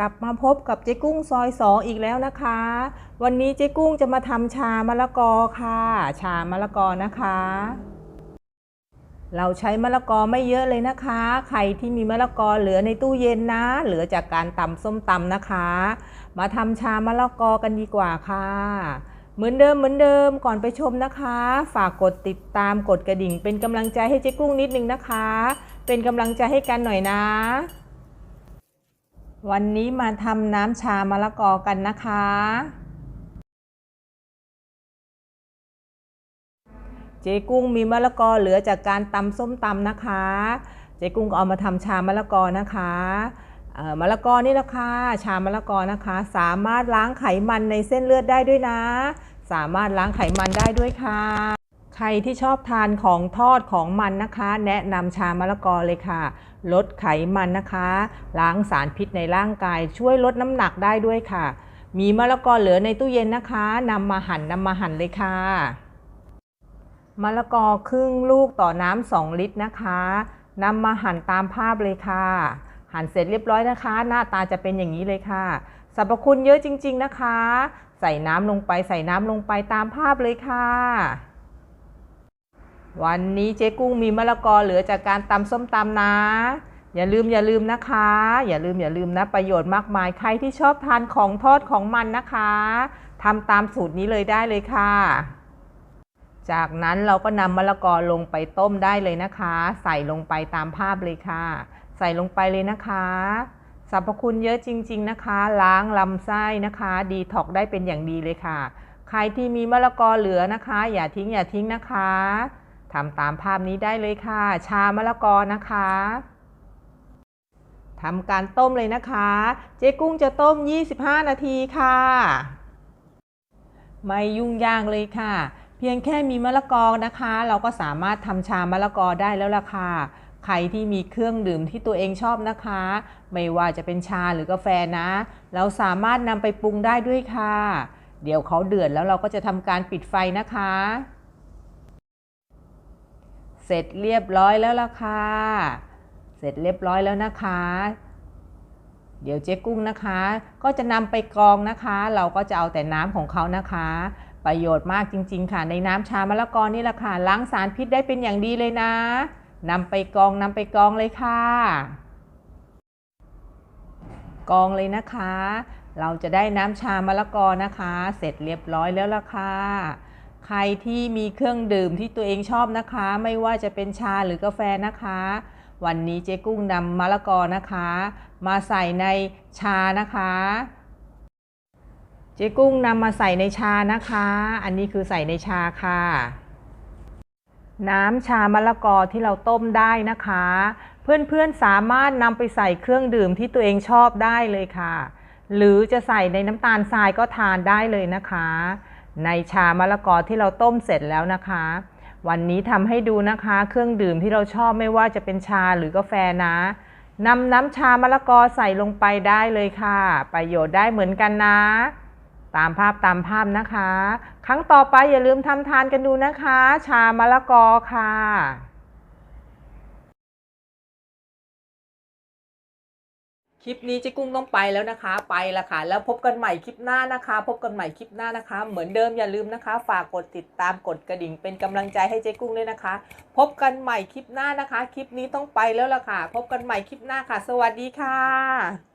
กลับมาพบกับเจ๊กุ้งซอยสองอีกแล้วนะคะ วันนี้เจ๊กุ้งจะมาทำชามะละกอค่ะ ชามะละกอนะคะ เราใช้มะละกอไม่เยอะเลยนะคะ ใครที่มีมะละกอเหลือในตู้เย็นนะ เหลือจากการตำส้มตำนะคะ มาทำชามะละกอกันดีกว่าค่ะ เหมือนเดิมเหมือนเดิมก่อนไปชมนะคะ ฝากกดติดตามกดกระดิ่ง เป็นกำลังใจให้เจ๊กุ้งนิดนึงนะคะ เป็นกำลังใจให้กันหน่อยนะ วันนี้มาทำน้ำชามะละกอกันนะคะ เจ๊กุ้งมีมะละกอเหลือจากการตำส้มตำนะคะ เจ๊กุ้งก็เอามาทำชามะละกอนะคะมะละกอนี่นะคะ ชามะละกอนะคะ สามารถล้างไขมันในเส้นเลือดได้ด้วยนะ สามารถล้างไขมันได้ด้วยค่ะ ใครที่ชอบทานของทอดของมันนะคะ แนะนำชามะละกอเลยค่ะ ลดไขมันนะคะ ล้างสารพิษในร่างกาย ช่วยลดน้ำหนักได้ด้วยค่ะ มีมะละกอเหลือในตู้เย็นนะคะนำมาหั่นนำมาหั่นเลยค่ะมะละกอครึ่งลูกต่อน้ำ2ลิตรนะคะนำมาหั่นตามภาพเลยค่ะ หั่นเสร็จเรียบร้อยนะคะ หน้าตาจะเป็นอย่างนี้เลยค่ะสรรพคุณเยอะจริง ๆนะคะ ใส่น้ำลงไปใส่น้ำลงไปตามภาพเลยค่ะ วันนี้เจ๊กุ้งมีมะละกอเหลือจากการตำส้มตำนะ อย่าลืมอย่าลืมนะคะ อย่าลืมอย่าลืมนะประโยชน์มากมายใครที่ชอบทานของทอดของมันนะคะทำตามสูตรนี้เลยได้เลยค่ะ จากนั้นเราก็นำมะละกอลงไปต้มได้เลยนะคะ ใส่ลงไปตามภาพเลยค่ะ ใส่ลงไปเลยนะคะสรรพคุณเยอะจริง ๆนะคะ ล้างลำไส้นะคะ ดีท็อกได้เป็นอย่างดีเลยค่ะ ใครที่มีมะละกอเหลือนะคะ อย่าทิ้งอย่าทิ้งนะคะ ทำตามภาพนี้ได้เลยค่ะ ชามะละกอนะคะทำการต้มเลยนะคะ เจ๊กุ้งจะต้ม 25 นาทีค่ะ ไม่ยุ่งยากเลยค่ะ เพียงแค่มีมะละกอนะคะ เราก็สามารถทำชามะละกอได้แล้วล่ะค่ะ ใครที่มีเครื่องดื่มที่ตัวเองชอบนะคะ ไม่ว่าจะเป็นชาหรือกาแฟนะ เราสามารถนำไปปรุงได้ด้วยค่ะ เดี๋ยวเขาเดือดแล้วเราก็จะทำการปิดไฟนะคะ เสร็จเรียบร้อยแล้วล่ะค่ะ เสร็จเรียบร้อยแล้วนะคะ เดี๋ยวเจ๊กุ้งนะคะ ก็จะนำไปกรองนะคะ เราก็จะเอาแต่น้ำของเขานะคะ ประโยชน์มากจริง ๆ ค่ะ ในน้ำชามะละกอนี่แหละค่ะ ล้างสารพิษได้เป็นอย่างดีเลยนะนำไปกรองนำไปกรองเลยค่ะกรองเลยนะคะ เราจะได้น้ำชามะละกอนะคะ เสร็จเรียบร้อยแล้วล่ะค่ะ ใครที่มีเครื่องดื่มที่ตัวเองชอบนะคะ ไม่ว่าจะเป็นชาหรือกาแฟนะคะ วันนี้เจ๊กุ้งนำมะละกอนะคะ มาใส่ในชานะคะ เจ๊กุ้งนำมาใส่ในชานะคะ อันนี้คือใส่ในชาค่ะ น้ำชามะละกอที่เราต้มได้นะคะ เพื่อนๆสามารถนำไปใส่เครื่องดื่มที่ตัวเองชอบได้เลยค่ะ หรือจะใส่ในน้ำตาลทรายก็ทานได้เลยนะคะ ในชามะละกอที่เราต้มเสร็จแล้วนะคะ วันนี้ทำให้ดูนะคะ เครื่องดื่มที่เราชอบไม่ว่าจะเป็นชาหรือกาแฟนะนำน้ำชามะละกอใส่ลงไปได้เลยค่ะ ประโยชน์ได้เหมือนกันนะ ตามภาพตามภาพนะคะ ครั้งต่อไปอย่าลืมทำทานกันดูนะคะ ชามะละกอค่ะ คลิปนี้เจ๊กุ้งต้องไปแล้วนะคะ ไปละค่ะ แล้วพบกันใหม่คลิปหน้านะคะ พบกันใหม่คลิปหน้านะคะ เหมือนเดิมอย่าลืมนะคะ ฝากกดติดตามกดกระดิ่งเป็นกำลังใจให้เจ๊กุ้งด้วยนะคะ พบกันใหม่คลิปหน้านะคะ คลิปนี้ต้องไปแล้วละค่ะ พบกันใหม่คลิปหน้าค่ะ สวัสดีค่ะ